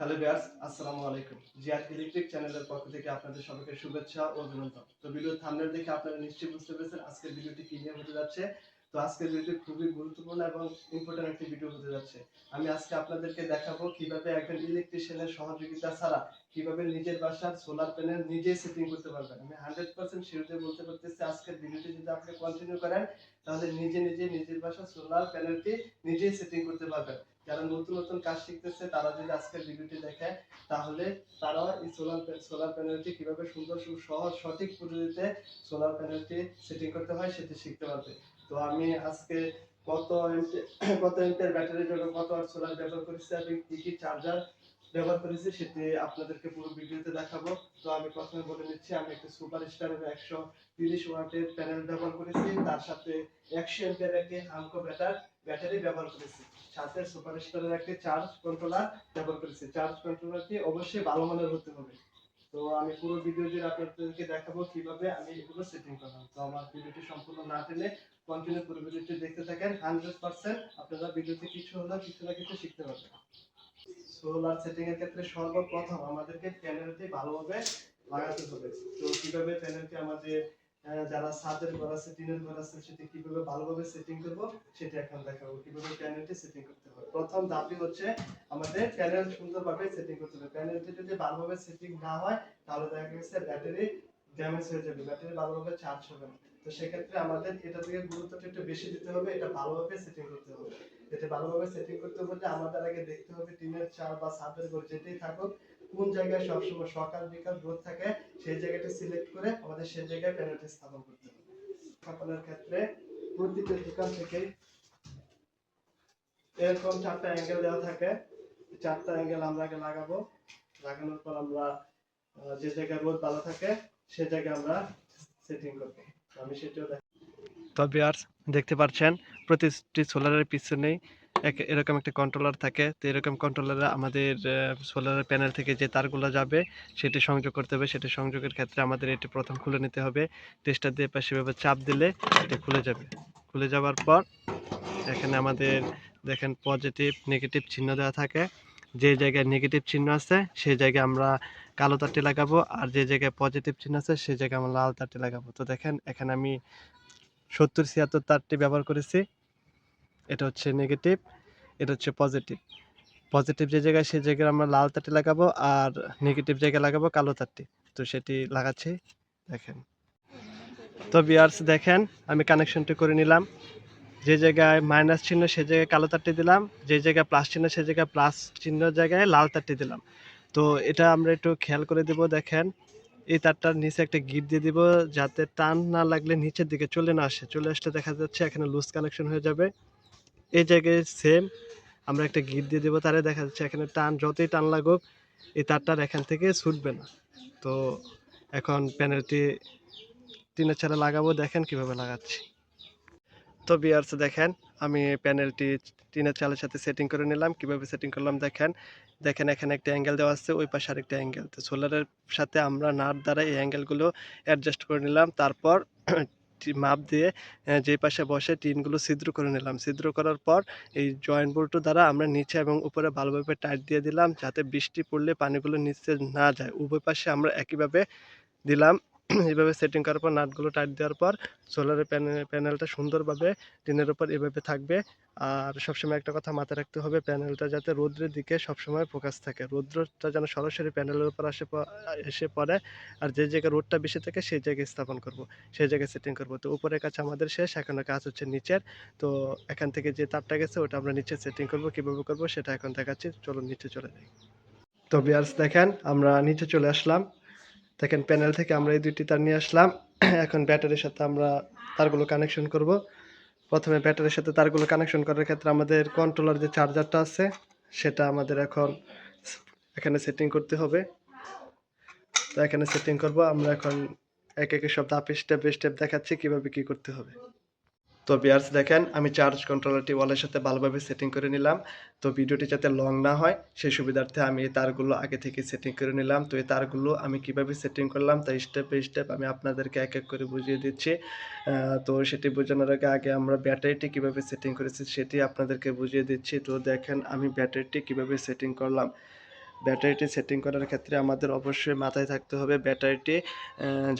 Hello আসসালামু আলাইকুম। Electric চ্যানেলের পক্ষ থেকে আপনাদের সবাইকে শুভেচ্ছা ও অভিনন্দন। তো ভিডিও থাম্বনেল দেখে আপনারা নিশ্চয়ই বুঝতে পেরেছেন আজকের ভিডিওটি কি নিয়ে হতে যাচ্ছে। তো আজকের খুবই গুরুত্বপূর্ণ এবং ইম্পর্টেন্ট একটি ভিডিও হতে যাচ্ছে। আমি আজকে আপনাদেরকে দেখাবো কীভাবে একজন ইলেকট্রিশিয়ানের সহযোগিতা ছাড়া কীভাবে নিজের বাসার সোলার প্যানেল নিজেই সেটিং করতে পারবেন। আমি হান্ড্রেড পার্সেন্ট বলতে পারতেছি আজকের ভিডিওটি যদি আপনি কন্টিনিউ করেন, তাহলে নিজে নিজে নিজের বাসার সোলার প্যানেলটি নিজেই সেটিং করতে পারবেন। যারা নতুন নতুন কাজ শিখতেছে, তারা যদি আজকের ভিডিওটি দেখে, তাহলে তারা এই সোলার সোলার প্যানেলটি কীভাবে সুন্দর সহজ, সঠিক পদ্ধতিতে সোলার প্যানেলটি সেটিং করতে হয়, সেটি শিখতে পারবে। তো আমি আজকে কত কত এমপির ব্যাটারির জন্য কত সোলার ব্যবহার করেছি, আমি কি কি চার্জার ব্যবহার করেছি, সেটি আপনাদেরকে পুরো ভিডিওতে দেখাবো। তো আমি প্রথমে বলে নিচ্ছি, আমি একটা সুপার স্টারের একশো তিরিশ ওয়াটের প্যানেল ব্যবহার করেছি। তার সাথে একশো এমপির একটি হামকো ব্যাটার, ব্যাটারি ব্যবহার করেছি। সাথে সুপার স্টারের একটি চার্জ কন্ট্রোলার ব্যবহার করেছি। চার্জ কন্ট্রোলারটি অবশ্যই ভালো মানের হতে হবে। তো আমি পুরো ভিডিও জুড়ে আপনাদেরকে দেখাবো কীভাবে আমি এগুলো সেটিং করলাম। তো আমার ভিডিওটি সম্পূর্ণ না টেনে কন্টিনিউ পুরো ভিডিওটি দেখতে থাকেন। হান্ড্রেড পার্সেন্ট আপনারা ভিডিওতে কিছু হলেও কিছু না কিছু শিখতে পারবেন। সোলার সেটিং এর ক্ষেত্রে সর্বপ্রথম আমাদেরকে প্যানেলটি ভালোভাবে লাগাতে হবে। তো কীভাবে প্যানেলটি আমাদের যারা ছাদের ঘর আছে, টিনের ঘর আছে, সেটি কীভাবে ভালোভাবে সেটিং করব, সেটা এখন দেখাবো। কীভাবে প্যানেলটি সেটিং করতে হবে প্রথম ধাপই হচ্ছে আমাদের প্যানেল সুন্দরভাবে সেটিং করতে হবে। প্যানেলটি যদি ভালোভাবে সেটিং না হয়, তাহলে দেখা গেছে ব্যাটারি ড্যামেজ হয়ে যাবে। ব্যাটারি ভালোভাবে চার্জ হবে না। তো সেক্ষেত্রে আমাদের এটা থেকে গুরুত্বটা একটু বেশি দিতে হবে, এটা ভালোভাবে সেটিং করতে হবে। এটা ভালোভাবে সেটিং করতে হলে আমাদের আগে দেখতে হবে টিনের চাল বা ছাদের ঘর যেটাই থাকুক, কোন জায়গায় সবসময় সকাল, বিকাল রোদ থাকে, সেই জায়গাটা সিলেক্ট করে আমাদের সেই জায়গায় প্যানেলটি স্থাপন করতে হবে। স্থাপনের ক্ষেত্রে প্রতিটা দোকান থেকে এরকম চারটা অ্যাঙ্গেল দেওয়া থাকে। চারটা অ্যাঙ্গেল আমরা আগে লাগাবো। লাগানোর পর আমরা যে জায়গায় রোদ ভালো থাকে, সে জায়গায় আমরা সেটিং করব। আমি সেটাও দেখ তবে আর দেখতে পাচ্ছেন প্রতিটি সোলারের পিছনেই এক, এরকম একটা কন্ট্রোলার থাকে। তো এরকম কন্ট্রোলারে আমাদের সোলারের প্যানেল থেকে যে তারগুলো যাবে, সেটি সংযোগ করতে হবে। সেটি সংযোগের ক্ষেত্রে আমাদের এটি প্রথম খুলে নিতে হবে। টেস্টার দিয়ে পাশে এভাবে চাপ দিলে এটি খুলে যাবে। খুলে যাওয়ার পর এখানে আমাদের দেখেন পজিটিভ নেগেটিভ চিহ্ন দেওয়া থাকে। যে জায়গায় নেগেটিভ চিহ্ন আছে সেই জায়গায় আমরা কালো তারটি লাগাবো। আর যে জায়গায় পজিটিভ চিহ্ন আছে সেই জায়গায় আমরা লাল তারটি লাগাবো। তো দেখেন, এখানে আমি সত্তর ছিয়াত্তর তারটি ব্যবহার করেছি। এটা হচ্ছে নেগেটিভ এটা হচ্ছে পজিটিভ পজিটিভ যে জায়গায় সেই জায়গায় আমরা লাল তারটি লাগাবো আর নেগেটিভ জায়গায় লাগাবো কালো তারটি। তো সেটি লাগাচ্ছি, দেখেন। তো বিয়ার্স দেখেন, আমি কানেকশনটি করে নিলাম। যে জায়গায় মাইনাস চিহ্ন, সে জায়গায় কালো তারটি দিলাম। যে জায়গায় প্লাস চিহ্ন, সে জায়গায় প্লাস চিহ্ন জায়গায় লাল তারটি দিলাম। তো এটা আমরা একটু খেয়াল করে দেব, দেখেন। এই তারটার নিচে একটা গিট দিয়ে দিব, যাতে টান না লাগলে নিচের দিকে চলে না আসে। চলে আসলে দেখা যাচ্ছে এখানে লুজ কানেকশন হয়ে যাবে। এই জায়গায় সেম আমরা একটা গিট দিয়ে দেবো, তারে দেখা যাচ্ছে এখানে টান, যতই টান লাগুক, এই তারটার এখান থেকে ছুটবে না। তো এখন প্যানেলটি টিনের ছাড়া লাগাবো, দেখেন কীভাবে লাগাচ্ছি। তো বিয়ার্স দেখেন, আমি প্যানেলটি টিনের চালের সাথে সেটিং করে নিলাম, কীভাবে সেটিং করলাম, দেখেন। দেখেন, এখানে একটা অ্যাঙ্গেল দেওয়া আছে, ওই পাশে আরেকটা অ্যাঙ্গেল তো সোলারের সাথে আমরা নাট দ্বারা এই অ্যাঙ্গেলগুলো অ্যাডজাস্ট করে নিলাম, তারপর মাপ দিয়ে যে পাশে বসে টিনগুলো ছিদ্র করে নিলাম। ছিদ্র করার পর এই জয়েন্ট বোল্টু দ্বারা আমরা নিচে এবং উপরে ভালোভাবে টাইট দিয়ে দিলাম, যাতে বৃষ্টি পড়লে পানিগুলো নিচে না যায়। উভয় পাশে আমরা একইভাবে দিলাম। এইভাবে সেটিং করার পর, নাটগুলো টাইট দেওয়ার পর সোলারের প্যানেল প্যানেলটা সুন্দরভাবে টিনের উপর এভাবে থাকবে। আর সবসময় একটা কথা মাথায় রাখতে হবে প্যানেলটা যাতে রৌদ্রের দিকে সবসময় ফোকাস থাকে। রৌদ্রটা যেন সরাসরি প্যানেলের উপর আসে এসে পড়ে। আর যে জায়গায় রোদটা বেশি থাকে, সেই জায়গায় স্থাপন করব, সেই জায়গায় সেটিং করব। তো উপরের কাছে আমাদের শেষ এখন কাজ হচ্ছে নিচের। তো এখান থেকে যে তারটা গেছে, ওটা আমরা নিচে সেটিং করব, কীভাবে করব, সেটা এখন দেখাচ্ছি। চলো নিচে চলে যাই। তো বিয়ার্স দেখেন, আমরা নিচে চলে আসলাম। দেখেন প্যানেল থেকে আমরা এই দুইটি তার নিয়ে আসলাম। এখন ব্যাটারির সাথে আমরা তারগুলো কানেকশন করব। প্রথমে ব্যাটারির সাথে তারগুলো কানেকশন করার ক্ষেত্রে আমাদের কন্ট্রোলার যে চার্জারটা আছে, সেটা আমাদের এখন এখানে সেটিং করতে হবে। তো এখানে সেটিং করব, আমরা এখন এক এক সব ধাপ স্টেপ স্টেপ দেখাচ্ছি কীভাবে কী করতে হবে। তো বিয়ার্স দেখেন, আমি চার্জ কন্ট্রোলারটি ওয়ালের সাথে ভালোভাবে সেটিং করে নিলাম। তো ভিডিওটি যাতে লং না হয়, সেই সুবিধার্থে আমি এই তারগুলো আগে থেকে সেটিং করে নিলাম। তো এই তারগুলো আমি কীভাবে সেটিং করলাম তাই স্টেপ বাই স্টেপ আমি আপনাদেরকে এক এক করে বুঝিয়ে দিচ্ছি। তো সেটি বোঝানোর আগে আগে আমরা ব্যাটারিটি কীভাবে সেটিং করেছি, সেটি আপনাদেরকে বুঝিয়ে দিচ্ছি। তো দেখেন, আমি ব্যাটারিটি কীভাবে সেটিং করলাম। ব্যাটারিটি সেটিং করার ক্ষেত্রে আমাদের অবশ্যই মাথায় থাকতে হবে ব্যাটারিটি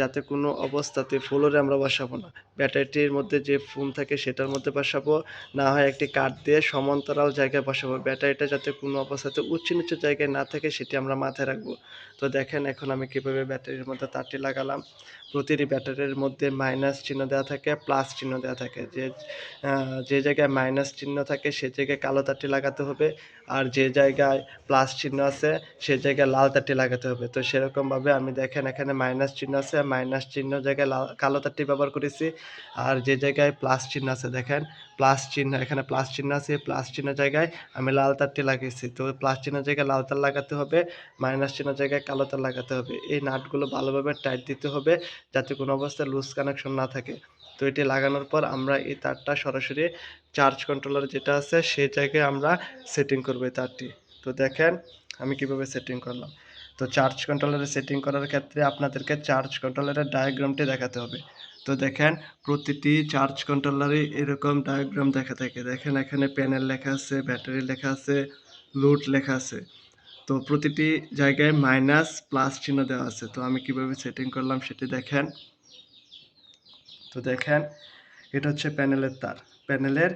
যাতে কোনো অবস্থাতে ফ্লোরে আমরা বসাবো না। ব্যাটারিটির মধ্যে যে ফোন থাকে সেটার মধ্যে বসাবো, না হয় একটি কাঠ দিয়ে সমান্তরাল জায়গায় বসাবো। ব্যাটারিটা যাতে কোনো অবস্থাতে উচ্চ নিচু জায়গায় না থাকে সেটি আমরা মাথায় রাখব। তো দেখেন এখন আমি কীভাবে ব্যাটারির মধ্যে তারটি লাগালাম। প্রতিটি ব্যাটারির মধ্যে মাইনাস চিহ্ন দেওয়া থাকে, প্লাস চিহ্ন দেওয়া থাকে। যে যে জায়গায় মাইনাস চিহ্ন থাকে সে জায়গায় কালো তারটি লাগাতে হবে। আর যে জায়গায় প্লাস চিহ্ন আছে সে জায়গায় লাল তারটি লাগাতে হবে। তো সেরকমভাবে আমি দেখেন এখানে মাইনাস চিহ্ন আছে মাইনাস চিহ্ন জায়গায় লাল, কালো তারটি ব্যবহার করেছি। আর যে জায়গায় প্লাস চিহ্ন আছে দেখেন প্লাস চিহ্ন, এখানে প্লাস চিহ্ন আছে প্লাস চিহ্ন জায়গায় আমি লাল তারটি লাগিয়েছি তো প্লাস চিহ্ন জায়গায় লাল তার লাগাতে হবে মাইনাস চিহ্ন জায়গায় কালো তার লাগাতে হবে। এই নাটগুলো ভালোভাবে টাইট দিতে হবে, যাতে কোনো অবস্থায় লুজ কানেকশন না থাকে। তো এটি লাগানোর পর আমরা এই তারটা সরাসরি চার্জ কন্ট্রোলার যেটা আছে সেই জায়গায় আমরা সেটিং করব এই তারটি। তো দেখেন আমি কীভাবে সেটিং করলাম? তো চার্জ কন্ট্রোলারে সেটিং করার ক্ষেত্রে আপনাদেরকে চার্জ কন্ট্রোলারের ডায়াগ্রামটি দেখাতে হবে। তো দেখেন, প্রতিটি চার্জ কন্ট্রোলারে এরকম ডায়াগ্রাম দেখা থাকে। দেখেন, এখানে প্যানেল লেখা আছে ব্যাটারি লেখা আছে লোড লেখা আছে। তো প্রতিটি জায়গায় মাইনাস প্লাস চিহ্ন দেওয়া আছে। তো আমি কীভাবে সেটিং করলাম সেটি দেখেন। তো দেখেন, এটা হচ্ছে প্যানেলের তার। প্যানেলের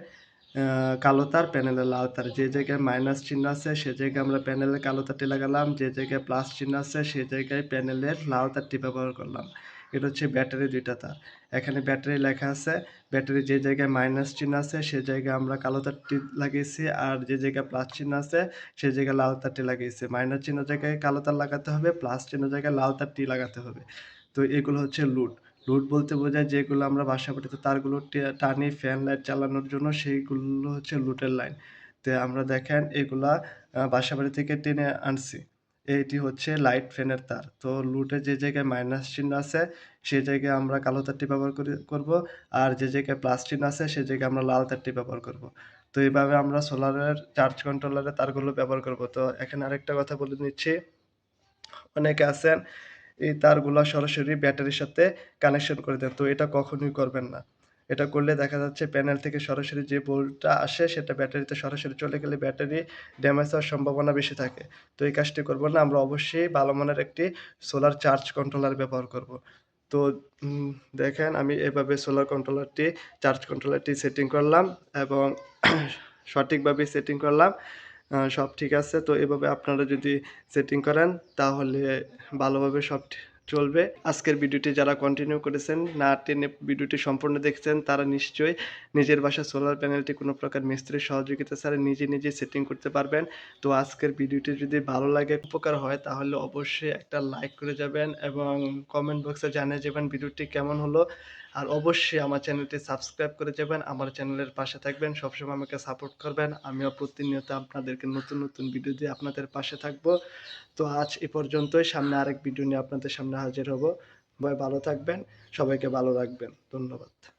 কালো তার প্যানেলের লাল তার। যে জায়গায় মাইনাস চিহ্ন আছে, সে জায়গায় আমরা প্যানেলের কালো তারটি লাগালাম। যে জায়গায় প্লাস চিহ্ন আছে, সে জায়গায় প্যানেলের লাল তারটি ব্যবহার করলাম। এটা হচ্ছে ব্যাটারি দুইটা তার। এখানে ব্যাটারি লেখা আছে, ব্যাটারি যে জায়গায় মাইনাস চিহ্ন আছে, সে জায়গায় আমরা কালো তারটি লাগিয়েছি আর যে জায়গায় প্লাস চিহ্ন আছে, সে জায়গায় লাল তারটি লাগিয়েছি। মাইনাস চিহ্ন জায়গায় কালো তার লাগাতে হবে প্লাস চিহ্ন জায়গায় লাল তারটি লাগাতে হবে। তো এগুলো হচ্ছে লুট লুট বলতে বোঝায় যেগুলো আমরা বাসা বাড়িতে তারগুলো টানি ফ্যান লাইট চালানোর জন্য সেইগুলো হচ্ছে লুটের লাইন তো আমরা দেখেন এগুলা বাসা বাড়ি থেকে টেনে আনছি। এইটি হচ্ছে লাইট ফ্যানের তার। তো লুটে যে জায়গায় মাইনাস চিহ্ন আছে, সে জায়গায় আমরা কালো তারটি ব্যবহার করি, করব। আর যে জায়গায় প্লাস চিহ্ন আছে, সে জায়গায় আমরা লাল তারটি ব্যবহার করব। তো এইভাবে আমরা সোলারের চার্জ কন্ট্রোলারের তারগুলো ব্যবহার করব। তো এখানে আরেকটা কথা বলে নিচ্ছি। অনেকে আছেন এই তারগুলো সরাসরি ব্যাটারির সাথে কানেকশন করে দেন তো এটা কখনোই করবেন না। এটা করলে দেখা যাচ্ছে প্যানেল থেকে সরাসরি যে ভোল্টটা আসে, সেটা ব্যাটারিতে সরাসরি চলে গেলে ব্যাটারি ড্যামেজ হওয়ার সম্ভাবনা বেশি থাকে। তো এই কাজটি করব না, আমরা অবশ্যই ভালো মানের একটি সোলার চার্জ কন্ট্রোলার ব্যবহার করব। তো দেখেন আমি এভাবে সোলার কন্ট্রোলারটি চার্জ কন্ট্রোলারটি সেটিং করলাম এবং সঠিকভাবে সেটিং করলাম। সব ঠিক আছে। তো এভাবে আপনারা যদি সেটিং করেন, তাহলে ভালোভাবে সব চলবে। আজকের ভিডিওটি যারা কন্টিনিউ করেছেন, না টেনে ভিডিওটি সম্পূর্ণ দেখছেন, তারা নিশ্চয়ই নিজের বাসা সোলার প্যানেলটি কোনো প্রকার মিস্ত্রির সহযোগিতা ছাড়া নিজে নিজে সেটিং করতে পারবেন। তো আজকের ভিডিওটি যদি ভালো লাগে, উপকার হয়, তাহলে অবশ্যই একটা লাইক করে যাবেন এবং কমেন্ট বক্সে জানিয়ে যাবেন ভিডিওটি কেমন হলো। আর অবশ্যই আমার চ্যানেলটি সাবস্ক্রাইব করে যাবেন, আমার চ্যানেলের পাশে থাকবেন, সবসময় আমাকে সাপোর্ট করবেন। আমিও প্রতিনিয়ত আপনাদেরকে নতুন নতুন ভিডিও দিয়ে আপনাদের পাশে থাকব। তো আজ এ পর্যন্তই, সামনে আরেক ভিডিও নিয়ে আপনাদের সামনে হাজির হব। ভাই ভালো থাকবেন, সবাইকে ভালো রাখবেন। ধন্যবাদ।